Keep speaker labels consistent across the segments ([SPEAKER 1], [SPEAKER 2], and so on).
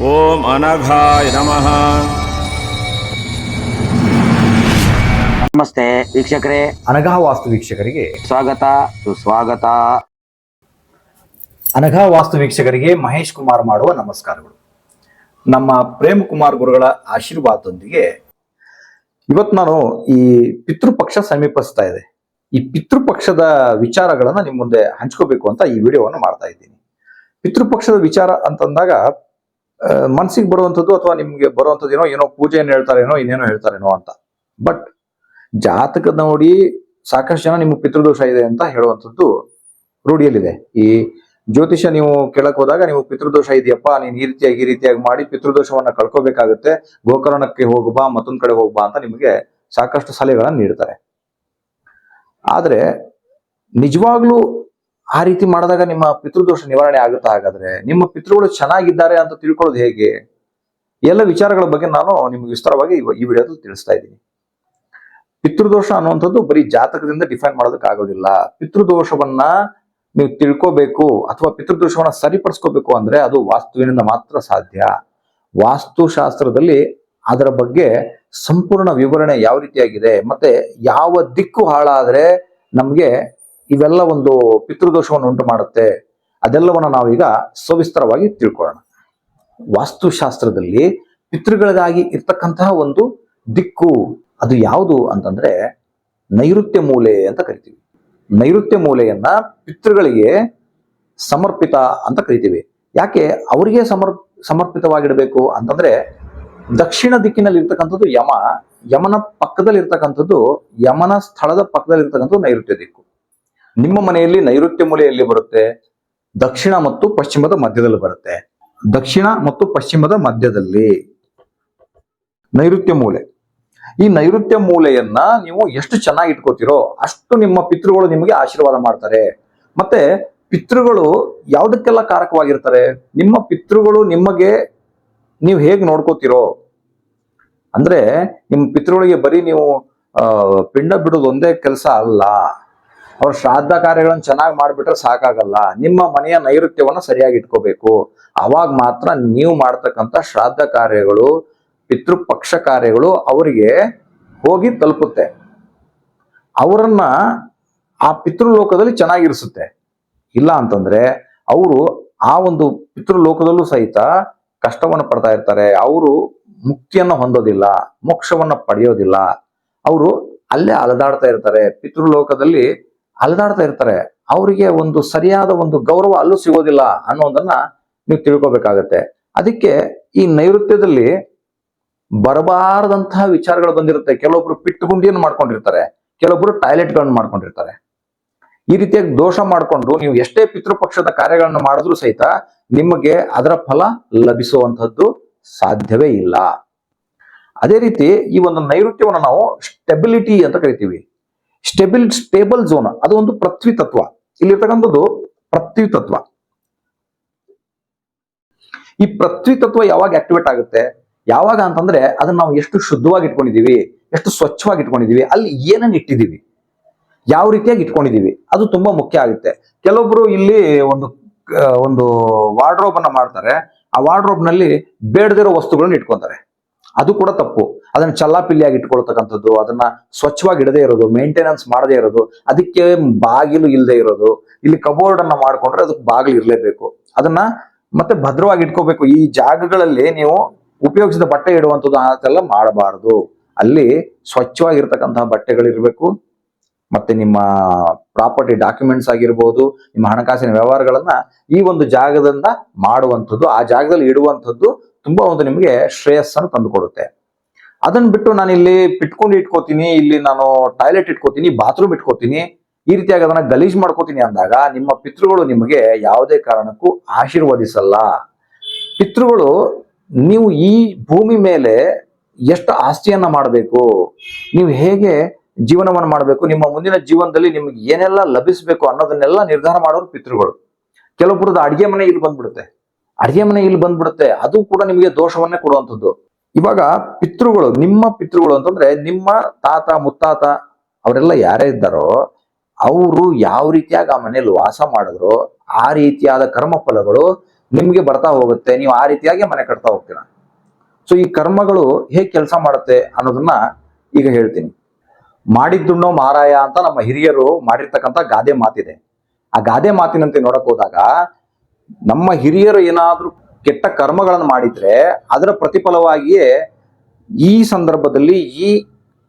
[SPEAKER 1] ಓಂ ಅನಘಾಯ ನಮಃ.
[SPEAKER 2] ನಮಸ್ತೆ ವೀಕ್ಷಕರೇ.
[SPEAKER 3] ಅನಘಾ ವಾಸ್ತು ವೀಕ್ಷಕರಿಗೆ
[SPEAKER 2] ಸ್ವಾಗತ ಸುಸ್ವಾಗತ.
[SPEAKER 3] ಅನಘಾ ವಾಸ್ತು ವೀಕ್ಷಕರಿಗೆ ಮಹೇಶ್ ಕುಮಾರ್ ಮಾಡುವ ನಮಸ್ಕಾರಗಳು. ನಮ್ಮ ಪ್ರೇಮ್ ಕುಮಾರ್ ಗುರುಗಳ ಆಶೀರ್ವಾದದೊಂದಿಗೆ ಇವತ್ತು ನಾನು ಈ ಪಿತೃಪಕ್ಷ ಸಮೀಪಿಸ್ತಾ ಇದೆ. ಈ ಪಿತೃಪಕ್ಷದ ವಿಚಾರಗಳನ್ನ ನಿಮ್ಮ ಮುಂದೆ ಹಂಚ್ಕೋಬೇಕು ಅಂತ ಈ ವಿಡಿಯೋವನ್ನು ಮಾಡ್ತಾ ಇದ್ದೀನಿ. ಪಿತೃಪಕ್ಷದ ವಿಚಾರ ಅಂತಂದಾಗ ಮನಸ್ಸಿಗೆ ಬರುವಂಥದ್ದು ಅಥವಾ ನಿಮ್ಗೆ ಬರುವಂಥದ್ದು ಏನೋ ಏನೋ ಪೂಜೆಯನ್ನು ಹೇಳ್ತಾರೇನೋ, ಇನ್ನೇನೋ ಹೇಳ್ತಾರೇನೋ ಅಂತ. ಬಟ್ ಜಾತಕ ನೋಡಿ ಸಾಕಷ್ಟು ಜನ ನಿಮ್ಗೆ ಪಿತೃದೋಷ ಇದೆ ಅಂತ ಹೇಳುವಂಥದ್ದು ರೂಢಿಯಲ್ಲಿದೆ. ಈ ಜ್ಯೋತಿಷ ನೀವು ಕೇಳಕ್ ಹೋದಾಗ ನೀವು ಪಿತೃದೋಷ ಇದೆಯಪ್ಪ, ನೀನ್ ಈ ರೀತಿಯಾಗಿ ಈ ರೀತಿಯಾಗಿ ಮಾಡಿ ಪಿತೃದೋಷವನ್ನ ಕಳ್ಕೋಬೇಕಾಗುತ್ತೆ. ಗೋಕರ್ಣಕ್ಕೆ ಹೋಗ್ಬಾ, ಮತ್ತೊಂದ್ ಕಡೆ ಹೋಗ್ಬಾ ಅಂತ ನಿಮಗೆ ಸಾಕಷ್ಟು ಸಲಹೆಗಳನ್ನ ನೀಡ್ತಾರೆ. ಆದ್ರೆ ನಿಜವಾಗ್ಲೂ ಆ ರೀತಿ ಮಾಡಿದಾಗ ನಿಮ್ಮ ಪಿತೃದೋಷ ನಿವಾರಣೆ ಆಗುತ್ತಾ? ಹಾಗಾದ್ರೆ ನಿಮ್ಮ ಪಿತೃಗಳು ಚೆನ್ನಾಗಿದ್ದಾರೆ ಅಂತ ತಿಳ್ಕೊಳ್ಳೋದು ಹೇಗೆ? ಎಲ್ಲ ವಿಚಾರಗಳ ಬಗ್ಗೆ ನಾನು ನಿಮ್ಗೆ ವಿಸ್ತಾರವಾಗಿ ಈ ವಿಡಿಯೋದಲ್ಲಿ ತಿಳಿಸ್ತಾ ಇದ್ದೀನಿ. ಪಿತೃದೋಷ ಅನ್ನುವಂಥದ್ದು ಬರೀ ಜಾತಕದಿಂದ ಡಿಫೈನ್ ಮಾಡೋದಕ್ಕೆ ಆಗೋದಿಲ್ಲ. ಪಿತೃದೋಷವನ್ನ ನೀವು ತಿಳ್ಕೋಬೇಕು ಅಥವಾ ಪಿತೃದೋಷವನ್ನ ಸರಿಪಡಿಸ್ಕೋಬೇಕು ಅಂದ್ರೆ ಅದು ವಾಸ್ತುವಿನಿಂದ ಮಾತ್ರ ಸಾಧ್ಯ. ವಾಸ್ತುಶಾಸ್ತ್ರದಲ್ಲಿ ಅದರ ಬಗ್ಗೆ ಸಂಪೂರ್ಣ ವಿವರಣೆ ಯಾವ ರೀತಿಯಾಗಿದೆ? ಮತ್ತೆ ಯಾವ ದಿಕ್ಕು ಹಾಳಾದ್ರೆ ನಮಗೆ ಇವೆಲ್ಲ ಒಂದು ಪಿತೃದೋಷವನ್ನು ಉಂಟು ಮಾಡುತ್ತೆ. ಅದೆಲ್ಲವನ್ನ ನಾವೀಗ ಸವಿಸ್ತರವಾಗಿ ತಿಳ್ಕೊಳ್ಳೋಣ. ವಾಸ್ತುಶಾಸ್ತ್ರದಲ್ಲಿ ಪಿತೃಗಳಿಗಾಗಿ ಇರ್ತಕ್ಕಂತಹ ಒಂದು ದಿಕ್ಕು ಅದು ಯಾವುದು ಅಂತಂದ್ರೆ ನೈಋತ್ಯ ಮೂಲೆ ಅಂತ ಕರಿತೀವಿ. ನೈಋತ್ಯ ಮೂಲೆಯನ್ನ ಪಿತೃಗಳಿಗೆ ಸಮರ್ಪಿತ ಅಂತ ಕರಿತೀವಿ. ಯಾಕೆ? ಅವರಿಗೆ ಸಮರ್, ಸಮರ್ಪಿತವಾಗಿಡಬೇಕು ಅಂತಂದ್ರೆ ದಕ್ಷಿಣ ದಿಕ್ಕಿನಲ್ಲಿ ಇರ್ತಕ್ಕಂಥದ್ದು ಯಮ, ಯಮನ ಪಕ್ಕದಲ್ಲಿ ಇರ್ತಕ್ಕಂಥದ್ದು ಯಮನ ಸ್ಥಳದ ಪಕ್ಕದಲ್ಲಿ ಇರ್ತಕ್ಕಂಥದ್ದು ನೈಋತ್ಯ ದಿಕ್ಕು. ನಿಮ್ಮ ಮನೆಯಲ್ಲಿ ನೈಋತ್ಯ ಮೂಲೆಯಲ್ಲಿ ಬರುತ್ತೆ, ದಕ್ಷಿಣ ಮತ್ತು ಪಶ್ಚಿಮದ ಮಧ್ಯದಲ್ಲಿ ಬರುತ್ತೆ. ದಕ್ಷಿಣ ಮತ್ತು ಪಶ್ಚಿಮದ ಮಧ್ಯದಲ್ಲಿ ನೈಋತ್ಯ ಮೂಲೆ. ಈ ನೈಋತ್ಯ ಮೂಲೆಯನ್ನ ನೀವು ಎಷ್ಟು ಚೆನ್ನಾಗಿ ಇಟ್ಕೋತಿರೋ ಅಷ್ಟು ನಿಮ್ಮ ಪಿತೃಗಳು ನಿಮಗೆ ಆಶೀರ್ವಾದ ಮಾಡ್ತಾರೆ. ಮತ್ತೆ ಪಿತೃಗಳು ಯಾವುದಕ್ಕೆಲ್ಲ ಕಾರಕವಾಗಿರ್ತಾರೆ? ನಿಮ್ಮ ಪಿತೃಗಳು ನಿಮಗೆ ನೀವು ಹೇಗೆ ನೋಡ್ಕೋತಿರೋ, ಅಂದ್ರೆ ನಿಮ್ಮ ಪಿತೃಗಳಿಗೆ ಬರೀ ನೀವು ಪಿಂಡ ಬಿಡೋದು ಒಂದೇ ಕೆಲಸ ಅಲ್ಲ. ಅವ್ರ ಶ್ರಾದ್ದ ಕಾರ್ಯಗಳನ್ನು ಚೆನ್ನಾಗಿ ಮಾಡಿಬಿಟ್ರೆ ಸಾಕಾಗಲ್ಲ. ನಿಮ್ಮ ಮನೆಯ ನೈಋತ್ಯವನ್ನ ಸರಿಯಾಗಿ ಇಟ್ಕೋಬೇಕು. ಅವಾಗ ಮಾತ್ರ ನೀವು ಮಾಡ್ತಕ್ಕಂಥ ಶ್ರಾದ್ದ ಕಾರ್ಯಗಳು, ಪಿತೃಪಕ್ಷ ಕಾರ್ಯಗಳು ಅವರಿಗೆ ಹೋಗಿ ತಲುಪುತ್ತೆ. ಅವರನ್ನ ಆ ಪಿತೃಲೋಕದಲ್ಲಿ ಚೆನ್ನಾಗಿರಿಸುತ್ತೆ. ಇಲ್ಲ ಅಂತಂದ್ರೆ ಅವರು ಆ ಒಂದು ಪಿತೃಲೋಕದಲ್ಲೂ ಸಹಿತ ಕಷ್ಟವನ್ನು ಪಡ್ತಾ ಇರ್ತಾರೆ. ಅವರು ಮುಕ್ತಿಯನ್ನು ಹೊಂದೋದಿಲ್ಲ, ಮೋಕ್ಷವನ್ನ ಪಡೆಯೋದಿಲ್ಲ. ಅವರು ಅಲ್ಲೇ ಅಲದಾಡ್ತಾ ಇರ್ತಾರೆ. ಪಿತೃಲೋಕದಲ್ಲಿ ಅಲದಾಡ್ತಾ ಇರ್ತಾರೆ. ಅವರಿಗೆ ಒಂದು ಸರಿಯಾದ ಒಂದು ಗೌರವ ಅಲ್ಲೂ ಸಿಗೋದಿಲ್ಲ ಅನ್ನೋದನ್ನ ನೀವು ತಿಳ್ಕೊಬೇಕಾಗತ್ತೆ. ಅದಕ್ಕೆ ಈ ನೈಋತ್ಯದಲ್ಲಿ ಬರಬಾರದಂತಹ ವಿಚಾರಗಳು ಬಂದಿರುತ್ತೆ. ಕೆಲವೊಬ್ರು ಪಿಟ್ಟು ಗುಂಡಿಯನ್ನು ಮಾಡ್ಕೊಂಡಿರ್ತಾರೆ. ಕೆಲವೊಬ್ರು ಟಾಯ್ಲೆಟ್ಗಳನ್ನು ಮಾಡ್ಕೊಂಡಿರ್ತಾರೆ. ಈ ರೀತಿಯಾಗಿ ದೋಷ ಮಾಡಿಕೊಂಡು ನೀವು ಎಷ್ಟೇ ಪಿತೃಪಕ್ಷದ ಕಾರ್ಯಗಳನ್ನು ಮಾಡಿದ್ರೂ ಸಹಿತ ನಿಮಗೆ ಅದರ ಫಲ ಲಭಿಸುವಂತಹದ್ದು ಸಾಧ್ಯವೇ ಇಲ್ಲ. ಅದೇ ರೀತಿ ಈ ಒಂದು ನೈಋತ್ಯವನ್ನು ನಾವು ಸ್ಟೆಬಿಲಿಟಿ ಅಂತ ಕರಿತೀವಿ. ಸ್ಟೆಬಿಲ್, ಸ್ಟೇಬಲ್ ಝೋನ್, ಅದು ಒಂದು ಪೃಥ್ವಿ ತತ್ವ ಇಲ್ಲಿರ್ತಕ್ಕಂಥದ್ದು ಪೃಥ್ವಿ ತತ್ವ ಈ ಪೃಥ್ವಿ ತತ್ವ ಯಾವಾಗ ಆಕ್ಟಿವೇಟ್ ಆಗುತ್ತೆ? ಯಾವಾಗ ಅಂತಂದ್ರೆ ಅದನ್ನ ನಾವು ಎಷ್ಟು ಶುದ್ಧವಾಗಿ ಇಟ್ಕೊಂಡಿದೀವಿ ಎಷ್ಟು ಸ್ವಚ್ಛವಾಗಿ ಇಟ್ಕೊಂಡಿದೀವಿ ಅಲ್ಲಿ ಏನನ್ನ ಇಟ್ಟಿದ್ದೀವಿ, ಯಾವ ರೀತಿಯಾಗಿ ಇಟ್ಕೊಂಡಿದೀವಿ ಅದು ತುಂಬಾ ಮುಖ್ಯ ಆಗುತ್ತೆ. ಕೆಲವೊಬ್ರು ಇಲ್ಲಿ ಒಂದು ಒಂದು ವಾರ್ಡ್ರೋಬ್ ಅನ್ನ ಮಾಡ್ತಾರೆ. ಆ ವಾರ್ಡ್ರೋಬ್ನಲ್ಲಿ ಬೇಡದಿರೋ ವಸ್ತುಗಳನ್ನ ಇಟ್ಕೊಂತಾರೆ. ಅದು ಕೂಡ ತಪ್ಪು. ಅದನ್ನ ಚಲ್ಲಾಪಿಲ್ಲಿಯಾಗಿ ಇಟ್ಕೊಳ್ತಕ್ಕಂಥದ್ದು ಅದನ್ನ ಸ್ವಚ್ಛವಾಗಿ ಇಡದೇ ಇರೋದು ಮೇಂಟೆನೆನ್ಸ್ ಮಾಡದೇ ಇರೋದು, ಅದಕ್ಕೆ ಬಾಗಿಲು ಇಲ್ಲದೆ ಇರೋದು, ಇಲ್ಲಿ ಕಬೋರ್ಡ್ ಅನ್ನ ಮಾಡ್ಕೊಂಡ್ರೆ ಅದಕ್ಕೆ ಬಾಗಿಲು ಇರಲೇಬೇಕು. ಅದನ್ನ ಮತ್ತೆ ಭದ್ರವಾಗಿ ಇಟ್ಕೋಬೇಕು ಈ ಜಾಗಗಳಲ್ಲಿ ನೀವು ಉಪಯೋಗಿಸಿದ ಬಟ್ಟೆ ಇಡುವಂಥದ್ದು ಅದೆಲ್ಲ ಮಾಡಬಾರದು. ಅಲ್ಲಿ ಸ್ವಚ್ಛವಾಗಿರ್ತಕ್ಕಂತಹ ಬಟ್ಟೆಗಳಿರಬೇಕು. ಮತ್ತೆ ನಿಮ್ಮ ಪ್ರಾಪರ್ಟಿ ಡಾಕ್ಯುಮೆಂಟ್ಸ್ ಆಗಿರ್ಬೋದು, ನಿಮ್ಮ ಹಣಕಾಸಿನ ವ್ಯವಹಾರಗಳನ್ನ ಈ ಒಂದು ಜಾಗದಿಂದ ಮಾಡುವಂಥದ್ದು, ಆ ಜಾಗದಲ್ಲಿ ಇಡುವಂಥದ್ದು ತುಂಬಾ ಒಂದು ನಿಮಗೆ ಶ್ರೇಯಸ್ಸನ್ನು ತಂದುಕೊಡುತ್ತೆ. ಅದನ್ನ ಬಿಟ್ಟು ನಾನು ಇಲ್ಲಿ ಪಿಟ್ಕೊಂಡು ಇಟ್ಕೋತೀನಿ, ಇಲ್ಲಿ ನಾನು ಟಾಯ್ಲೆಟ್ ಇಟ್ಕೋತೀನಿ, ಬಾತ್ರೂಮ್ ಇಟ್ಕೋತೀನಿ, ಈ ರೀತಿಯಾಗಿ ಅದನ್ನ ಗಲೀಜ್ ಮಾಡ್ಕೋತೀನಿ ಅಂದಾಗ ನಿಮ್ಮ ಪಿತೃಗಳು ನಿಮಗೆ ಯಾವುದೇ ಕಾರಣಕ್ಕೂ ಆಶೀರ್ವದಿಸಲ್ಲ. ಪಿತೃಗಳು, ನೀವು ಈ ಭೂಮಿ ಮೇಲೆ ಎಷ್ಟು ಆಸ್ತಿಯನ್ನ ಮಾಡಬೇಕು, ನೀವು ಹೇಗೆ ಜೀವನವನ್ನು ಮಾಡಬೇಕು, ನಿಮ್ಮ ಮುಂದಿನ ಜೀವನದಲ್ಲಿ ನಿಮ್ಗೆ ಏನೆಲ್ಲ ಲಭಿಸಬೇಕು ಅನ್ನೋದನ್ನೆಲ್ಲ ನಿರ್ಧಾರ ಮಾಡೋರು ಪಿತೃಗಳು. ಕೆಲವೊಬ್ಬರದ ಅಡಿಗೆ ಮನೆ ಇಲ್ಲಿ ಬಂದ್ಬಿಡುತ್ತೆ. ಅಡಿಗೆ ಮನೆ ಇಲ್ಲಿ ಬಂದ್ಬಿಡುತ್ತೆ. ಅದು ಕೂಡ ನಿಮಗೆ ದೋಷವನ್ನೇ ಕೊಡುವಂಥದ್ದು. ಇವಾಗ ಪಿತೃಗಳು, ನಿಮ್ಮ ಪಿತೃಗಳು ಅಂತಂದ್ರೆ ನಿಮ್ಮ ತಾತ, ಮುತ್ತಾತ ಅವರೆಲ್ಲ ಯಾರೇ ಇದ್ದಾರೋ ಅವರು ಯಾವ ರೀತಿಯಾಗಿ ಆ ಮನೆಯಲ್ಲಿ ವಾಸ ಮಾಡಿದ್ರು, ಆ ರೀತಿಯಾದ ಕರ್ಮ ಫಲಗಳು ನಿಮ್ಗೆ ಬರ್ತಾ ಹೋಗುತ್ತೆ, ನೀವು ಆ ರೀತಿಯಾಗಿ ಮನೆ ಕಟ್ತಾ ಹೋಗ್ತೀರಾ. ಸೊ ಈ ಕರ್ಮಗಳು ಹೇಗೆ ಕೆಲಸ ಮಾಡುತ್ತೆ ಅನ್ನೋದನ್ನ ಈಗ ಹೇಳ್ತೀನಿ. ಮಾಡಿದ್ದುಣ್ಣೋ ಮಾರಾಯ ಅಂತ ನಮ್ಮ ಹಿರಿಯರು ಮಾಡಿರ್ತಕ್ಕಂಥ ಗಾದೆ ಮಾತಿದೆ. ಆ ಗಾದೆ ಮಾತಿನಂತೆ ನೋಡಕ್ ಹೋದಾಗ ನಮ್ಮ ಹಿರಿಯರು ಏನಾದ್ರೂ ಕೆಟ್ಟ ಕರ್ಮಗಳನ್ನು ಮಾಡಿದ್ರೆ ಅದರ ಪ್ರತಿಫಲವಾಗಿಯೇ ಈ ಸಂದರ್ಭದಲ್ಲಿ, ಈ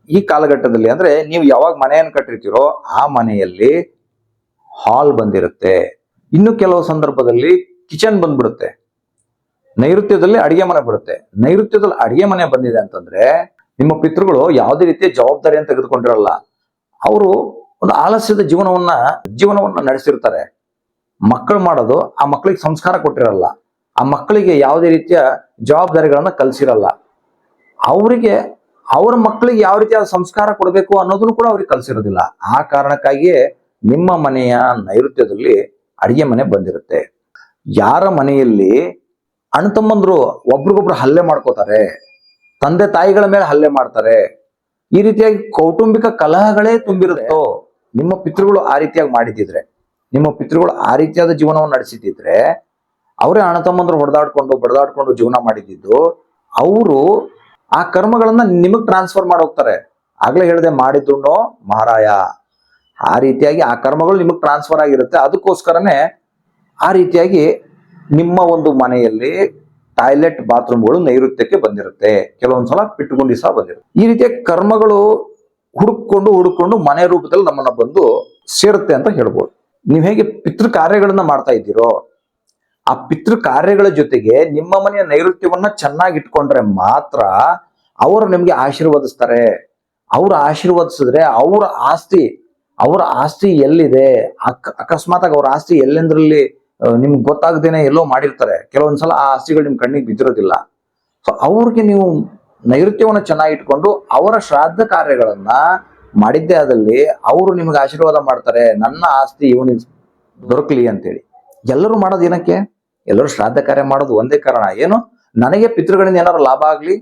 [SPEAKER 3] ಈ ಕಾಲಘಟ್ಟದಲ್ಲಿ ಅಂದ್ರೆ ನೀವು ಯಾವಾಗ ಮನೆಯನ್ನು ಕಟ್ಟಿರ್ತೀರೋ ಆ ಮನೆಯಲ್ಲಿ ಹಾಲ್ ಬಂದಿರುತ್ತೆ. ಇನ್ನು ಕೆಲವು ಸಂದರ್ಭದಲ್ಲಿ ಕಿಚನ್ ಬಂದ್ಬಿಡುತ್ತೆ. ನೈಋತ್ಯದಲ್ಲಿ ಅಡಿಗೆ ಮನೆ ಬರುತ್ತೆ. ನೈಋತ್ಯದಲ್ಲಿ ಅಡಿಗೆ ಮನೆ ಬಂದಿದೆ ಅಂತಂದ್ರೆ ನಿಮ್ಮ ಪಿತೃಗಳು ಯಾವುದೇ ರೀತಿಯ ಜವಾಬ್ದಾರಿಯನ್ನು ತೆಗೆದುಕೊಂಡಿರಲ್ಲ. ಅವರು ಒಂದು ಆಲಸ್ಯದ ಜೀವನವನ್ನ ಜೀವನವನ್ನ ನಡೆಸಿರ್ತಾರೆ. ಮಕ್ಕಳು ಮಾಡೋದು ಆ ಮಕ್ಕಳಿಗೆ ಸಂಸ್ಕಾರ ಕೊಟ್ಟಿರಲ್ಲ. ಆ ಮಕ್ಕಳಿಗೆ ಯಾವುದೇ ರೀತಿಯ ಜವಾಬ್ದಾರಿಗಳನ್ನ ಕಲಿಸಿರಲ್ಲ. ಅವರಿಗೆ, ಅವರ ಮಕ್ಕಳಿಗೆ ಯಾವ ರೀತಿಯಾದ ಸಂಸ್ಕಾರ ಕೊಡಬೇಕು ಅನ್ನೋದನ್ನು ಕೂಡ ಅವ್ರಿಗೆ ಕಲಿಸಿರೋದಿಲ್ಲ. ಆ ಕಾರಣಕ್ಕಾಗಿಯೇ ನಿಮ್ಮ ಮನೆಯ ನೈಋತ್ಯದಲ್ಲಿ ಅಡಿಗೆ ಮನೆ ಬಂದಿರುತ್ತೆ. ಯಾರ ಮನೆಯಲ್ಲಿ ಅಣ್ಣ ತಮ್ಮಂದ್ರು ಒಬ್ರಿಗೊಬ್ರು ಹಲ್ಲೆ ಮಾಡ್ಕೋತಾರೆ, ತಂದೆ ತಾಯಿಗಳ ಮೇಲೆ ಹಲ್ಲೆ ಮಾಡ್ತಾರೆ, ಈ ರೀತಿಯಾಗಿ ಕೌಟುಂಬಿಕ ಕಲಹಗಳೇ ತುಂಬಿರುತ್ತೋ, ನಿಮ್ಮ ಪಿತೃಗಳು ಆ ರೀತಿಯಾಗಿ ಮಾಡಿದಿದ್ರೆ ನಿಮ್ಮ ಪಿತೃಗಳು ಆ ರೀತಿಯಾದ ಜೀವನವನ್ನು ನಡೆಸಿದ್ದಿದ್ರೆ ಅವರೇ ಅಣ್ಣ ತಮ್ಮಂದ್ರು ಹೊಡೆದಾಡ್ಕೊಂಡು ಬಡದಾಡ್ಕೊಂಡು ಜೀವನ ಮಾಡಿದ್ದು, ಅವರು ಆ ಕರ್ಮಗಳನ್ನ ನಿಮಗ್ ಟ್ರಾನ್ಸ್ಫರ್ ಮಾಡಿ ಹೋಗ್ತಾರೆ. ಆಗ್ಲೇ ಹೇಳಿದೆ ಮಾಡಿದ್ರು ಮಹಾರಾಯ. ಆ ರೀತಿಯಾಗಿ ಆ ಕರ್ಮಗಳು ನಿಮಗ್ ಟ್ರಾನ್ಸ್ಫರ್ ಆಗಿರುತ್ತೆ. ಅದಕ್ಕೋಸ್ಕರನೇ ಆ ರೀತಿಯಾಗಿ ನಿಮ್ಮ ಒಂದು ಮನೆಯಲ್ಲಿ ಟಾಯ್ಲೆಟ್ ಬಾತ್ರೂಮ್ಗಳು ನೈಋತ್ಯಕ್ಕೆ ಬಂದಿರುತ್ತೆ. ಕೆಲವೊಂದ್ಸಲ ಪಿಟ್ಟುಗುಂಡಿ ಸಹ ಬಂದಿರುತ್ತೆ. ಈ ರೀತಿಯ ಕರ್ಮಗಳು ಹುಡುಕೊಂಡು ಹುಡುಕೊಂಡು ಮನೆ ರೂಪದಲ್ಲಿ ನಮ್ಮನ್ನ ಬಂದು ಸೇರುತ್ತೆ ಅಂತ ಹೇಳ್ಬೋದು. ನೀವು ಹೇಗೆ ಪಿತೃ ಕಾರ್ಯಗಳನ್ನ ಮಾಡ್ತಾ ಇದ್ದೀರೋ ಆ ಪಿತೃ ಕಾರ್ಯಗಳ ಜೊತೆಗೆ ನಿಮ್ಮ ಮನೆಯ ನೈಋತ್ಯವನ್ನ ಚೆನ್ನಾಗಿ ಇಟ್ಕೊಂಡ್ರೆ ಮಾತ್ರ ಅವರು ನಿಮ್ಗೆ ಆಶೀರ್ವದಿಸ್ತಾರೆ. ಅವ್ರು ಆಶೀರ್ವದಿಸಿದ್ರೆ ಅವ್ರ ಆಸ್ತಿ, ಅವರ ಆಸ್ತಿ ಎಲ್ಲಿದೆ? ಅಕ್ ಅಕಸ್ಮಾತ್ ಅವ್ರ ಆಸ್ತಿ ಎಲ್ಲೆಂದ್ರಲ್ಲಿ ನಿಮ್ಗೆ ಗೊತ್ತಾಗದೇನೆ ಎಲ್ಲೋ ಮಾಡಿರ್ತಾರೆ. ಕೆಲವೊಂದ್ಸಲ ಆ ಆಸ್ತಿಗಳು ನಿಮ್ ಕಣ್ಣಿಗೆ ಬಿದ್ದಿರೋದಿಲ್ಲ. ಸೊ ಅವ್ರಿಗೆ ನೀವು ನೈಋತ್ಯವನ್ನು ಚೆನ್ನಾಗಿ ಇಟ್ಕೊಂಡು ಅವರ ಶ್ರಾದ್ದ ಕಾರ್ಯಗಳನ್ನ ಮಾಡಿದ್ದೇ ಆದಲ್ಲಿ ಅವರು ನಿಮ್ಗೆ ಆಶೀರ್ವಾದ ಮಾಡ್ತಾರೆ. ನನ್ನ ಆಸ್ತಿ ಇವನಿಗೆ ದೊರಕಲಿ ಅಂತೇಳಿ. ಎಲ್ಲರೂ ಮಾಡೋದು ಏನಕ್ಕೆ? ಎಲ್ಲರೂ ಶ್ರಾದ್ದ ಕಾರ್ಯ ಮಾಡೋದು ಒಂದೇ ಕಾರಣ. ಏನು? ನನಗೆ ಪಿತೃಗಳಿಂದ ಏನಾದ್ರು ಲಾಭ ಆಗ್ಲಿ?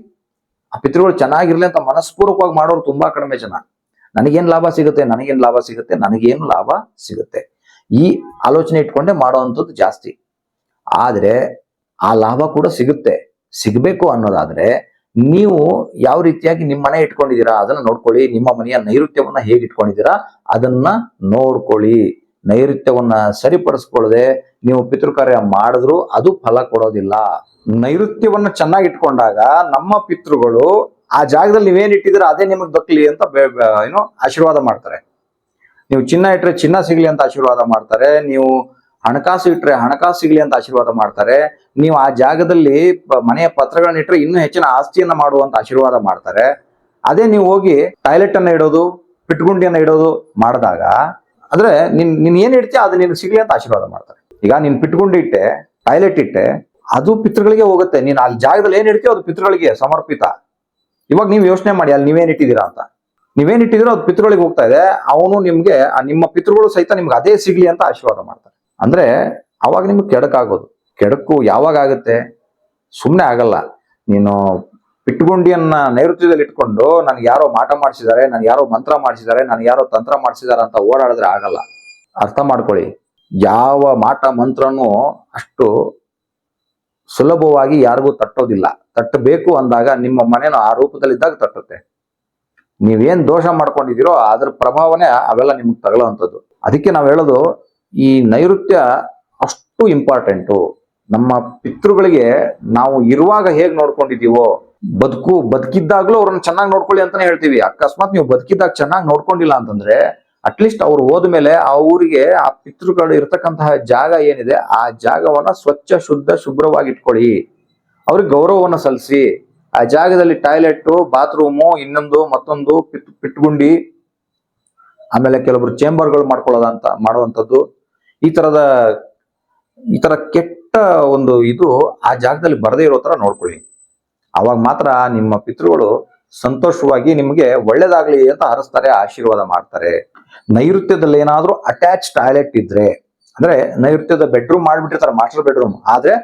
[SPEAKER 3] ಆ ಪಿತೃಗಳು ಚೆನ್ನಾಗಿರ್ಲಿ ಅಂತ ಮನಸ್ಪೂರ್ವಕವಾಗಿ ಮಾಡೋರು ತುಂಬಾ ಕಡಿಮೆ ಜನ. ನನಗೇನ್ ಲಾಭ ಸಿಗುತ್ತೆ? ನನಗೇನ್ ಲಾಭ ಸಿಗುತ್ತೆ? ನನಗೇನು ಲಾಭ ಸಿಗುತ್ತೆ? ಈ ಆಲೋಚನೆ ಇಟ್ಕೊಂಡೆ ಮಾಡುವಂಥದ್ದು ಜಾಸ್ತಿ. ಆದ್ರೆ ಆ ಲಾಭ ಕೂಡ ಸಿಗುತ್ತೆ. ಸಿಗಬೇಕು ಅನ್ನೋದಾದ್ರೆ ನೀವು ಯಾವ ರೀತಿಯಾಗಿ ನಿಮ್ಮ ಮನೆ ಇಟ್ಕೊಂಡಿದ್ದೀರಾ? ಅದನ್ನ ನೋಡ್ಕೊಳ್ಳಿ. ನಿಮ್ಮ ಮನೆಯ ನೈಋತ್ಯವನ್ನ ಹೇಗೆ ಇಟ್ಕೊಂಡಿದ್ದೀರಾ ಅದನ್ನ ನೋಡ್ಕೊಳ್ಳಿ. ನೈಋತ್ಯವನ್ನ ಸರಿಪಡಿಸ್ಕೊಳ್ಳದೆ ನೀವು ಪಿತೃಕಾರ್ಯ ಮಾಡಿದ್ರು ಅದು ಫಲ ಕೊಡೋದಿಲ್ಲ. ನೈಋತ್ಯವನ್ನು ಚೆನ್ನಾಗಿ ಇಟ್ಕೊಂಡಾಗ ನಮ್ಮ ಪಿತೃಗಳು ಆ ಜಾಗದಲ್ಲಿ ನೀವೇನ್ ಇಟ್ಟಿದ್ರೆ ಅದೇ ನಿಮಗೆ ದೊಕ್ಕಲಿ ಅಂತ ಏನು ಆಶೀರ್ವಾದ ಮಾಡ್ತಾರೆ. ನೀವು ಚಿನ್ನ ಇಟ್ರೆ ಚಿನ್ನ ಸಿಗ್ಲಿ ಅಂತ ಆಶೀರ್ವಾದ ಮಾಡ್ತಾರೆ, ನೀವು ಹಣಕಾಸು ಇಟ್ರೆ ಹಣಕಾಸು ಸಿಗ್ಲಿ ಅಂತ ಆಶೀರ್ವಾದ ಮಾಡ್ತಾರೆ, ನೀವು ಆ ಜಾಗದಲ್ಲಿ ಮನೆಯ ಪತ್ರಗಳನ್ನ ಇಟ್ಟರೆ ಇನ್ನೂ ಹೆಚ್ಚಿನ ಆಸ್ತಿಯನ್ನ ಮಾಡುವಂತ ಆಶೀರ್ವಾದ ಮಾಡ್ತಾರೆ. ಅದೇ ನೀವು ಹೋಗಿ ಟಾಯ್ಲೆಟ್ ಅನ್ನ ಇಡೋದು, ಪಿಟ್ಗುಂಡಿಯನ್ನ ಇಡೋದು ಮಾಡಿದಾಗ ಅಂದ್ರೆ ನಿನ್, ನೀನ್ ಏನ್ ಇಡ್ತೀಯ ಅದು ನೀನು ಸಿಗ್ಲಿ ಅಂತ ಆಶೀರ್ವಾದ ಮಾಡ್ತಾರೆ. ಈಗ ನೀನ್ ಪಿಟ್ಕೊಂಡು ಇಟ್ಟೆ ಟಾಯ್ಲೆಟ್ ಇಟ್ಟೆ, ಅದು ಪಿತೃಗಳಿಗೆ ಹೋಗುತ್ತೆ. ನೀನ್ ಅಲ್ಲಿ ಜಾಗದಲ್ಲಿ ಏನ್ ಇಡ್ತೀಯೋ ಅದು ಪಿತೃಗಳಿಗೆ ಸಮರ್ಪಿತ. ಇವಾಗ ನೀವು ಯೋಚನೆ ಮಾಡಿ, ಅಲ್ಲಿ ನೀವೇನ್ ಇಟ್ಟಿದ್ದೀರಾ ಅಂತ. ನೀವೇನ್ ಇಟ್ಟಿದ್ದೀರೋ ಅದು ಪಿತೃಗಳಿಗೆ ಹೋಗ್ತಾ ಇದೆ. ಅವನು ನಿಮ್ಗೆ ನಿಮ್ಮ ಪಿತೃಗಳು ಸಹಿತ ನಿಮ್ಗೆ ಅದೇ ಸಿಗ್ಲಿ ಅಂತ ಆಶೀರ್ವಾದ ಮಾಡ್ತಾರೆ. ಅಂದ್ರೆ ಅವಾಗ ನಿಮ್ಗೆ ಕೆಡಕಾಗೋದು. ಕೆಡಕು ಯಾವಾಗ ಆಗುತ್ತೆ? ಸುಮ್ಮನೆ ಆಗಲ್ಲ. ನೀನು ಪಿಟ್ಟುಗುಂಡಿಯನ್ನ ನೈಋತ್ಯದಲ್ಲಿ ಇಟ್ಕೊಂಡು ನನ್ಗೆ ಯಾರೋ ಮಾಟ ಮಾಡಿಸಿದ್ದಾರೆ ನನ್ಗೆ ಯಾರೋ ಮಂತ್ರ ಮಾಡಿಸಿದ್ದಾರೆ ನನ್ಗೆ ಯಾರೋ ತಂತ್ರ ಮಾಡಿಸಿದ್ದಾರೆ ಅಂತ ಓಡಾಡಿದ್ರೆ ಆಗಲ್ಲ. ಅರ್ಥ ಮಾಡ್ಕೊಳ್ಳಿ. ಯಾವ ಮಾಟ ಮಂತ್ರನೂ ಅಷ್ಟು ಸುಲಭವಾಗಿ ಯಾರಿಗೂ ತಟ್ಟೋದಿಲ್ಲ. ತಟ್ಟಬೇಕು ಅಂದಾಗ ನಿಮ್ಮ ಮನೇನು ಆ ರೂಪದಲ್ಲಿದ್ದಾಗ ತಟ್ಟುತ್ತೆ. ನೀವೇನ್ ದೋಷ ಮಾಡ್ಕೊಂಡಿದ್ದೀರೋ ಅದ್ರ ಪ್ರಭಾವನೇ ಅವೆಲ್ಲ ನಿಮ್ಗೆ ತಗೊಳ್ಳೋವಂಥದ್ದು ಅದಕ್ಕೆ ನಾವು ಹೇಳೋದು, ಈ ನೈಋತ್ಯ ಅಷ್ಟು ಇಂಪಾರ್ಟೆಂಟು ನಮ್ಮ ಪಿತೃಗಳಿಗೆ ನಾವು ಇರುವಾಗ ಹೇಗ್ ನೋಡ್ಕೊಂಡಿದೀವೋ ಬದುಕು ಬದುಕಿದ್ದಾಗ್ಲೂ ಅವ್ರನ್ನ ಚೆನ್ನಾಗಿ ನೋಡ್ಕೊಳ್ಳಿ ಅಂತಾನೆ ಹೇಳ್ತೀವಿ. ಅಕಸ್ಮಾತ್ ನೀವು ಬದುಕಿದ್ದಾಗ ಚೆನ್ನಾಗಿ ನೋಡ್ಕೊಂಡಿಲ್ಲ ಅಂತಂದ್ರೆ ಅಟ್ಲೀಸ್ಟ್ ಅವ್ರು ಹೋದ್ಮೇಲೆ ಆ ಊರಿಗೆ ಆ ಪಿತೃಗಳು ಇರ್ತಕ್ಕಂತಹ ಜಾಗ ಏನಿದೆ, ಆ ಜಾಗವನ್ನ ಸ್ವಚ್ಛ, ಶುದ್ಧ ಶುಭ್ರವಾಗಿ ಇಟ್ಕೊಳ್ಳಿ ಅವ್ರಿಗೆ ಗೌರವವನ್ನ ಸಲ್ಲಿಸಿ. ಆ ಜಾಗದಲ್ಲಿ ಟಾಯ್ಲೆಟ್ ಬಾತ್ರೂಮು, ಇನ್ನೊಂದು, ಮತ್ತೊಂದು ಪಿಟ್ ಪಿಟ್ಗುಂಡಿ, ಆಮೇಲೆ ಕೆಲವರು ಚೇಂಬರ್ಗಳು ಮಾಡ್ಕೊಳ್ಳೋದಂತ, ಮಾಡುವಂಥದ್ದು. ಈ ತರದ, ಈ ತರ ಕೆಟ್ಟ ಒಂದು ಇದು ಆ ಜಾಗದಲ್ಲಿ ಬರದೇ ಇರೋ ತರ ನೋಡ್ಕೊಳ್ಳಿ. ಅವಾಗ ಮಾತ್ರ ನಿಮ್ಮ ಪಿತೃಗಳು ಸಂತೋಷವಾಗಿ ನಿಮಗೆ ಒಳ್ಳೇದಾಗ್ಲಿ ಅಂತ ಹರಿಸ್ತಾರೆ, ಆಶೀರ್ವಾದ ಮಾಡ್ತಾರೆ. ನೈಋತ್ಯದಲ್ಲಿ ಏನಾದ್ರೂ ಅಟ್ಯಾಚ್ ಟಾಯ್ಲೆಟ್ ಇದ್ರೆ, ಅಂದ್ರೆ ನೈಋತ್ಯದ ಬೆಡ್ರೂಮ್ ಮಾಡ್ಬಿಟ್ಟಿರ್ತಾರೆ ಮಾಸ್ಟರ್ ಬೆಡ್ರೂಮ್ ಆದ್ರೆ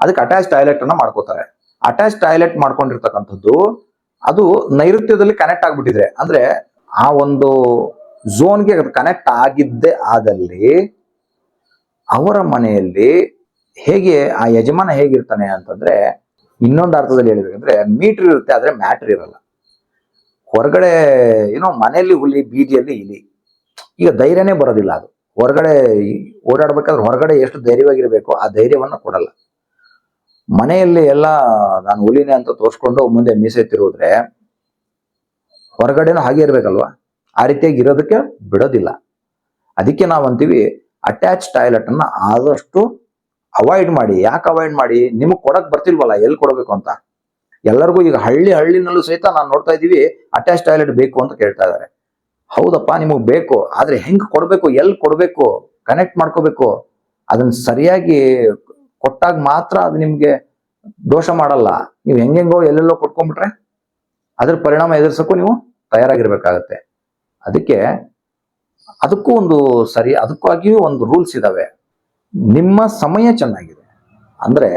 [SPEAKER 3] ಅದಕ್ಕೆ ಅಟ್ಯಾಚ್ ಟಾಯ್ಲೆಟ್ ಅನ್ನ ಮಾಡ್ಕೋತಾರೆ. ಅಟ್ಯಾಚ್ ಟಾಯ್ಲೆಟ್ ಮಾಡ್ಕೊಂಡಿರ್ತಕ್ಕಂಥದ್ದು, ಅದು ನೈಋತ್ಯದಲ್ಲಿ ಕನೆಕ್ಟ್ ಆಗ್ಬಿಟ್ಟಿದ್ರೆ, ಅಂದ್ರೆ ಆ ಒಂದು ಝೋನ್ಗೆ ಕನೆಕ್ಟ್ ಆಗಿದ್ದೆ ಆದಲ್ಲಿ, ಅವರ ಮನೆಯಲ್ಲಿ ಹೇಗೆ ಆ ಯಜಮಾನ ಹೇಗಿರ್ತಾನೆ ಅಂತಂದ್ರೆ ಇನ್ನೊಂದು ಅರ್ಥದಲ್ಲಿ ಹೇಳ್ಬೇಕಂದ್ರೆ ಮೀಟರ್ ಇರುತ್ತೆ, ಆದ್ರೆ ಮ್ಯಾಟ್ರ್ ಇರಲ್ಲ. ಹೊರಗಡೆ ಏನೋ ಮನೆಯಲ್ಲಿ ಹುಲಿ, ಬೀದಿಯಲ್ಲಿ ಇಲಿ. ಈಗ ಧೈರ್ಯನೇ ಬರೋದಿಲ್ಲ ಅದು. ಹೊರಗಡೆ ಓಡಾಡ್ಬೇಕಾದ್ರೆ ಹೊರಗಡೆ ಎಷ್ಟು ಧೈರ್ಯವಾಗಿರ್ಬೇಕು ಆ ಧೈರ್ಯವನ್ನು ಕೊಡಲ್ಲ. ಮನೆಯಲ್ಲಿ ಎಲ್ಲ ನಾನು ಹುಲಿನೇ ಅಂತ ತೋರಿಸ್ಕೊಂಡು ಮುಂದೆ ಮೀಸೆತ್ತಿರೋದ್ರೆ ಹೊರಗಡೆನೂ ಹಾಗೆ ಇರ್ಬೇಕಲ್ವಾ? ಆ ರೀತಿಯಾಗಿ ಇರೋದಕ್ಕೆ ಬಿಡೋದಿಲ್ಲ. ಅದಕ್ಕೆ ನಾವಂತೀವಿ ಅಟ್ಯಾಚ್ ಟಾಯ್ಲೆಟ್ ಅನ್ನ ಆದಷ್ಟು ಅವಾಯ್ಡ್ ಮಾಡಿ, ಯಾಕೆ ಅವಾಯ್ಡ್ ಮಾಡಿ? ನಿಮಗೆ ಕೊಡಕ್ ಬರ್ತಿಲ್ವಲ್ಲ ಎಲ್ಲಿ ಕೊಡಬೇಕು ಅಂತ? ಎಲ್ಲರಿಗೂ ಈಗ ಹಳ್ಳಿ ಹಳ್ಳಿನಲ್ಲೂ ಸಹಿತ ನಾನು ನೋಡ್ತಾ ಇದ್ದೀವಿ ಅಟ್ಯಾಚ್ ಟಾಯ್ಲೆಟ್ ಬೇಕು ಅಂತ ಕೇಳ್ತಾ ಇದ್ದಾರೆ. ಹೌದಪ್ಪ, ನಿಮಗೆ ಬೇಕು, ಆದ್ರೆ ಹೆಂಗ್ ಕೊಡಬೇಕು ಎಲ್ಲಿ ಕೊಡಬೇಕು ಕನೆಕ್ಟ್ ಮಾಡ್ಕೋಬೇಕು ಅದನ್ನ ಸರಿಯಾಗಿ ಕೊಟ್ಟಾಗ ಮಾತ್ರ ಅದು ನಿಮ್ಗೆ ದೋಷ ಮಾಡಲ್ಲ. ನೀವು ಹೆಂಗೆಂಗೋ ಎಲ್ಲೆಲ್ಲೋ ಕೊಟ್ಕೊಂಡ್ಬಿಟ್ರೆ ಅದ್ರ ಪರಿಣಾಮ ಎದುರಿಸೋಕ್ಕೂ ನೀವು ತಯಾರಾಗಿರ್ಬೇಕಾಗತ್ತೆ. ಅದಕ್ಕೆ ಅದಕ್ಕೂ ಒಂದು ಸರಿ ಅದಕ್ಕಾಗಿಯೂ ಒಂದು ರೂಲ್ಸ್ ಇದಾವೆ. ನಿಮ್ಮ ಸಮಯ ಚೆನ್ನಾಗಿದೆ. ಅಂದ್ರೆ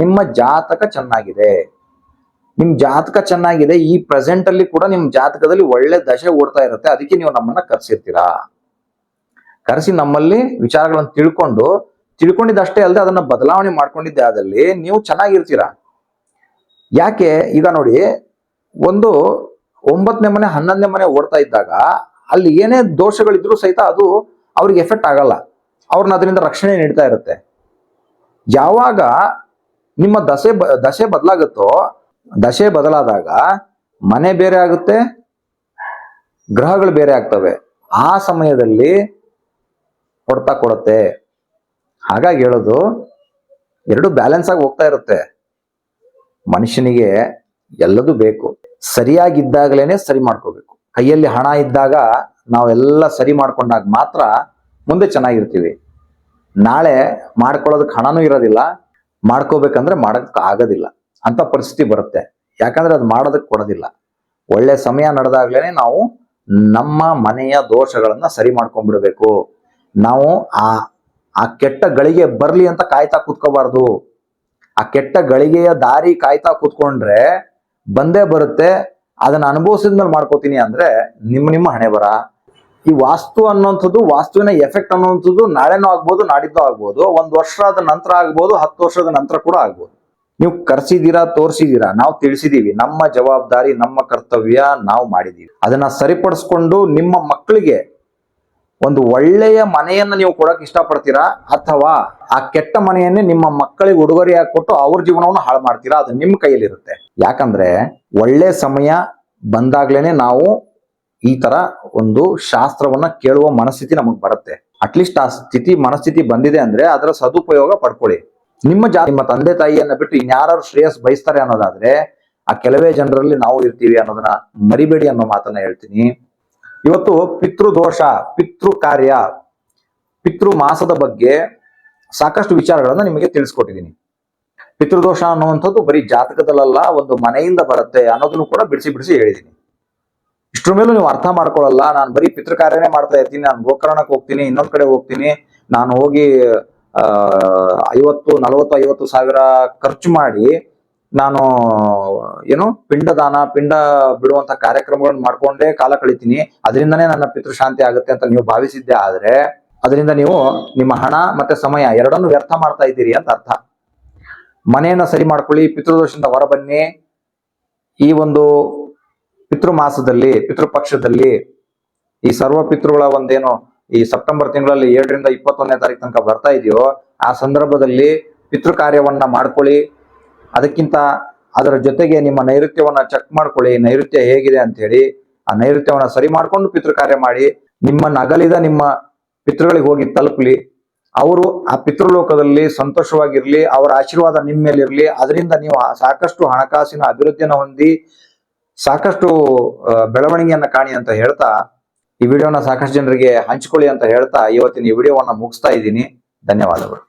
[SPEAKER 3] ನಿಮ್ಮ ಜಾತಕ ಚೆನ್ನಾಗಿದೆ. ನಿಮ್ಮ ಜಾತಕ ಚೆನ್ನಾಗಿದೆ, ಈ ಪ್ರೆಸೆಂಟ್ ಅಲ್ಲಿ ಕೂಡ ನಿಮ್ಮ ಜಾತಕದಲ್ಲಿ ಒಳ್ಳೆ ದಶೆ ಓಡ್ತಾ ಇರುತ್ತೆ, ಅದಕ್ಕೆ ನೀವು ನಮ್ಮನ್ನ ಕರೆಸಿರ್ತೀರಾ? ಕರೆಸಿ ನಮ್ಮಲ್ಲಿ ವಿಚಾರಗಳನ್ನು ತಿಳ್ಕೊಂಡು, ತಿಳ್ಕೊಂಡಿದ್ದಷ್ಟೇ ಅಲ್ಲದೆ ಅದನ್ನ ಬದಲಾವಣೆ ಮಾಡ್ಕೊಂಡಿದ್ದೆ ಆದಲ್ಲಿ ನೀವು ಚೆನ್ನಾಗಿರ್ತೀರಾ? ಯಾಕೆ, ಈಗ ನೋಡಿ, ಒಂದು ಒಂಬತ್ತನೇ ಮನೆ, ಹನ್ನೊಂದನೇ ಮನೆ ಓಡ್ತಾ ಇದ್ದಾಗ ಅಲ್ಲಿ ಏನೇ ದೋಷಗಳಿದ್ರು ಸಹಿತ ಅದು ಅವ್ರಿಗೆ ಎಫೆಕ್ಟ್ ಆಗಲ್ಲ. ಅವ್ರನ್ನ ಅದರಿಂದ ರಕ್ಷಣೆ ನೀಡ್ತಾ ಇರುತ್ತೆ. ಯಾವಾಗ ನಿಮ್ಮ ದಶೆ ದಶೆ ಬದಲಾಗುತ್ತೋ ದಶೆ ಬದಲಾದಾಗ ಮನೆ ಬೇರೆ ಆಗುತ್ತೆ ಗ್ರಹಗಳು ಬೇರೆ ಆಗ್ತವೆ. ಆ ಸಮಯದಲ್ಲಿ ಕೊಡ್ತಾ ಕೊಡುತ್ತೆ. ಹಾಗಾಗಿ ಹೇಳೋದು, ಎರಡು ಬ್ಯಾಲೆನ್ಸ್ ಆಗಿ ಹೋಗ್ತಾ ಇರುತ್ತೆ. ಮನುಷ್ಯನಿಗೆ ಎಲ್ಲದೂ ಬೇಕು. ಸರಿಯಾಗಿದ್ದಾಗಲೇನೆ ಸರಿ ಮಾಡ್ಕೋಬೇಕು. ಕೈಯಲ್ಲಿ ಹಣ ಇದ್ದಾಗ ನಾವೆಲ್ಲ ಸರಿ ಮಾಡ್ಕೊಂಡಾಗ ಮಾತ್ರ ಮುಂದೆ ಚೆನ್ನಾಗಿರ್ತೀವಿ. ನಾಳೆ ಮಾಡ್ಕೊಳ್ಳೋದಕ್ಕೆ ಹಣನೂ ಇರೋದಿಲ್ಲ. ಮಾಡ್ಕೋಬೇಕಂದ್ರೆ ಮಾಡೋದಕ್ಕೆ ಆಗೋದಿಲ್ಲ. ಅಂತ ಪರಿಸ್ಥಿತಿ ಬರುತ್ತೆ. ಯಾಕಂದ್ರೆ ಅದು ಮಾಡೋದಕ್ಕೆ ಕೊಡೋದಿಲ್ಲ. ಒಳ್ಳೆ ಸಮಯ ನಡೆದಾಗ್ಲೇನೆ ನಾವು ನಮ್ಮ ಮನೆಯ ದೋಷಗಳನ್ನ ಸರಿ ಮಾಡ್ಕೊಂಡ್ಬಿಡ್ಬೇಕು. ನಾವು ಆ ಆ ಕೆಟ್ಟ ಗಳಿಗೆ ಬರ್ಲಿ ಅಂತ ಕಾಯ್ತಾ ಕೂತ್ಕೋಬಾರ್ದು. ಆ ಕೆಟ್ಟ ಗಳಿಗೆಯ ದಾರಿ ಕಾಯ್ತಾ ಕೂತ್ಕೊಂಡ್ರೆ ಬಂದೇ ಬರುತ್ತೆ. ಅದನ್ನ ಅನುಭವಿಸಿದ್ಮೇಲೆ ಮಾಡ್ಕೋತೀನಿ ಅಂದ್ರೆ ನಿಮ್ಮ ನಿಮ್ಮ ಹಣೆ ಬರ. ಈ ವಾಸ್ತು ಅನ್ನೋಂಥದ್ದು ವಾಸ್ತುವಿನ ಎಫೆಕ್ಟ್ ಅನ್ನುವಂಥದ್ದು ನಾಳೆನೂ ಆಗ್ಬೋದು, ನಾಡಿದ್ದು ಆಗ್ಬೋದು, ಒಂದು ವರ್ಷದ ನಂತರ ಆಗ್ಬೋದು, ಹತ್ತು ವರ್ಷದ ನಂತರ ಕೂಡ ಆಗ್ಬೋದು. ನೀವು ಕರ್ಸಿದ್ದೀರಾ, ತೋರಿಸಿದ್ದೀರಾ, ನಾವು ತಿಳಿಸಿದೀವಿ. ನಮ್ಮ ಜವಾಬ್ದಾರಿ, ನಮ್ಮ ಕರ್ತವ್ಯ ನಾವು ಮಾಡಿದೀವಿ. ಅದನ್ನ ಸರಿಪಡಿಸ್ಕೊಂಡು ನಿಮ್ಮ ಮಕ್ಕಳಿಗೆ ಒಂದು ಒಳ್ಳೆಯ ಮನೆಯನ್ನ ನೀವು ಕೊಡಕ್ಕೆ ಇಷ್ಟಪಡ್ತೀರಾ? ಅಥವಾ ಆ ಕೆಟ್ಟ ಮನೆಯನ್ನೇ ನಿಮ್ಮ ಮಕ್ಕಳಿಗೆ ಉಡುಗೊರೆಯಾಗಿ ಕೊಟ್ಟು ಅವ್ರ ಜೀವನವನ್ನು ಹಾಳು ಮಾಡ್ತೀರಾ? ಅದು ನಿಮ್ಮ ಕೈಯಲ್ಲಿರುತ್ತೆ. ಯಾಕಂದ್ರೆ ಒಳ್ಳೆ ಸಮಯ ಬಂದಾಗ್ಲೇನೆ ನಾವು ಈ ತರ ಒಂದು ಶಾಸ್ತ್ರವನ್ನ ಕೇಳುವ ಮನಸ್ಥಿತಿ ನಮಗ್ ಬರುತ್ತೆ. ಅಟ್ಲೀಸ್ಟ್ ಆ ಸ್ಥಿತಿ, ಮನಸ್ಥಿತಿ ಬಂದಿದೆ ಅಂದ್ರೆ ಅದರ ಸದುಪಯೋಗ ಪಡ್ಕೊಳ್ಳಿ. ನಿಮ್ಮ ಜಾ, ನಿಮ್ಮ ತಂದೆ ತಾಯಿಯನ್ನ ಬಿಟ್ಟು ಇನ್ಯಾರು ಶ್ರೇಯಸ್ ಬಯಸ್ತಾರೆ ಅನ್ನೋದಾದ್ರೆ, ಆ ಕೆಲವೇ ಜನರಲ್ಲಿ ನಾವು ಇರ್ತೀವಿ ಅನ್ನೋದನ್ನ ಮರಿಬೇಡಿ ಅನ್ನೋ ಮಾತನ್ನ ಹೇಳ್ತೀನಿ. ಇವತ್ತು ಪಿತೃದೋಷ ಪಿತೃ ಕಾರ್ಯ ಪಿತೃ ಮಾಸದ ಬಗ್ಗೆ ಸಾಕಷ್ಟು ವಿಚಾರಗಳನ್ನ ನಿಮಗೆ ತಿಳಿಸ್ಕೊಟ್ಟಿದ್ದೀನಿ. ಪಿತೃದೋಷ ಅನ್ನುವಂಥದ್ದು ಬರೀ ಜಾತಕದಲ್ಲ ಒಂದು ಮನೆಯಿಂದ ಬರುತ್ತೆ ಅನ್ನೋದನ್ನು ಕೂಡ ಬಿಡಿಸಿ ಬಿಡಿಸಿ ಹೇಳಿದ್ದೀನಿ. ಇಷ್ಟ್ರ ಮೇಲೂ ನೀವು ಅರ್ಥ ಮಾಡ್ಕೊಳ್ಳಲ್ಲ. ನಾನು ಬರೀ ಪಿತೃ ಕಾರ್ಯನೇ ಮಾಡ್ತಾ ಇರ್ತೀನಿ. ನಾನು ಗೋಕರ್ಣಕ್ಕೆ ಹೋಗ್ತೀನಿ, ಇನ್ನೊಂದ್ ಕಡೆ ಹೋಗ್ತೀನಿ. ನಾನು ಹೋಗಿ, ಆ, ಐವತ್ತು, ನಲವತ್ತು, ಐವತ್ತು ಸಾವಿರ ಖರ್ಚು ಮಾಡಿ ನಾನು, ಏನು, ಪಿಂಡದಾನ, ಪಿಂಡ ಬಿಡುವಂತ ಕಾರ್ಯಕ್ರಮಗಳನ್ನ ಮಾಡ್ಕೊಂಡೇ ಕಾಲ ಕಳಿತೀನಿ. ಅದರಿಂದನೇ ನನ್ನ ಪಿತೃಶಾಂತಿ ಆಗುತ್ತೆ ಅಂತ ನೀವು ಭಾವಿಸಿದ್ದೆ ಆದ್ರೆ, ಅದರಿಂದ ನೀವು ನಿಮ್ಮ ಹಣ ಮತ್ತೆ ಸಮಯ ಎರಡನ್ನು ವ್ಯರ್ಥ ಮಾಡ್ತಾ ಇದ್ದೀರಿ ಅಂತ ಅರ್ಥ. ಮನೆಯನ್ನ ಸರಿ ಮಾಡ್ಕೊಳ್ಳಿ, ಪಿತೃದೋಷದಿಂದ ಹೊರಬನ್ನಿ. ಈ ಒಂದು ಪಿತೃ ಮಾಸದಲ್ಲಿ ಪಿತೃಪಕ್ಷದಲ್ಲಿ ಈ ಸರ್ವ ಪಿತೃಗಳ ಒಂದೇನು ಈ ಸೆಪ್ಟೆಂಬರ್ ತಿಂಗಳಲ್ಲಿ ಏಳರಿಂದ ಇಪ್ಪತ್ತೊಂದನೇ ತಾರೀಕು ತನಕ ಬರ್ತಾ ಇದೆಯೋ, ಆ ಸಂದರ್ಭದಲ್ಲಿ ಪಿತೃ ಕಾರ್ಯವನ್ನ ಮಾಡ್ಕೊಳ್ಳಿ. ಅದಕ್ಕಿಂತ ಅದರ ಜೊತೆಗೆ ನಿಮ್ಮ ನೈಋತ್ಯವನ್ನ ಚೆಕ್ ಮಾಡ್ಕೊಳ್ಳಿ, ನೈಋತ್ಯ ಹೇಗಿದೆ ಅಂತ ಹೇಳಿ ಆ ನೈಋತ್ಯವನ್ನ ಸರಿ ಮಾಡ್ಕೊಂಡು ಪಿತೃ ಕಾರ್ಯ ಮಾಡಿ, ನಿಮ್ಮ ನಗಲಿದ ನಿಮ್ಮ ಪಿತೃಗಳಿಗೆ ಹೋಗಿ ತಲುಪಲಿ. ಅವರು ಆ ಪಿತೃಲೋಕದಲ್ಲಿ ಸಂತೋಷವಾಗಿರ್ಲಿ, ಅವರ ಆಶೀರ್ವಾದ ನಿಮ್ಮ ಮೇಲಿರ್ಲಿ, ಅದರಿಂದ ನೀವು ಸಾಕಷ್ಟು ಹಣಕಾಸಿನ ಅಭಿವೃದ್ಧಿಯನ್ನು ಹೊಂದಿ ಸಾಕಷ್ಟು ಬೆಳವಣಿಗೆಯನ್ನ ಕಾಣಿ ಅಂತ ಹೇಳ್ತಾ, ಈ ವಿಡಿಯೋನ ಸಾಕಷ್ಟು ಜನರಿಗೆ ಹಂಚಿಕೊಳ್ಳಿ ಅಂತ ಹೇಳ್ತಾ ಇವತ್ತಿನ ಈ ವಿಡಿಯೋವನ್ನ ಮುಗಿಸ್ತಾ ಇದ್ದೀನಿ. ಧನ್ಯವಾದಗಳು.